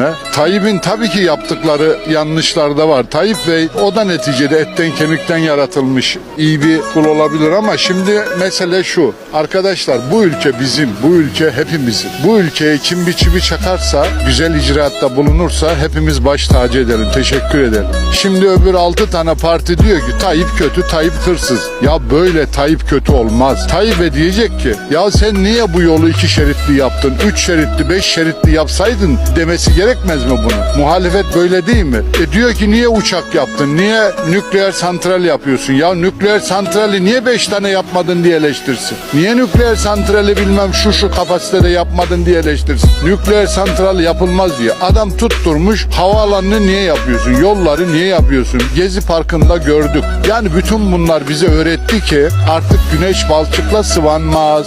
Ne? Tayyip'in tabii ki yaptıkları yanlışlar da var. Tayyip Bey o da neticede etten kemikten yaratılmış iyi bir kul olabilir ama şimdi mesele şu. Arkadaşlar bu ülke bizim, bu ülke hepimizin. Bu ülkeye kim bir çivi çakarsa, güzel icraatta bulunursa hepimiz baş tacı edelim, teşekkür edelim. Şimdi öbür altı tane parti diyor ki Tayyip kötü, Tayyip hırsız. Ya böyle Tayyip kötü olmaz. Tayyip'e diyecek ki ya sen niye bu yolu iki şeritli yaptın, üç şeritli, beş şeritli yapsaydın demesi gerekmez mi bunu? Muhalefet böyle değil mi? E diyor ki niye uçak yaptın, niye nükleer santral yapıyorsun? Ya nükleer santrali niye beş tane yapmadın diye eleştirsin. Niye nükleer santrali bilmem şu şu kapasitede yapmadın diye eleştirsin. Nükleer santral yapılmaz diye. Adam tutturmuş havaalanını niye yapıyorsun? Yolları niye yapıyorsun? Gezi Parkı'nda gördük. Yani bütün bunlar bize öğretti ki artık güneş balçıkla sıvanmaz.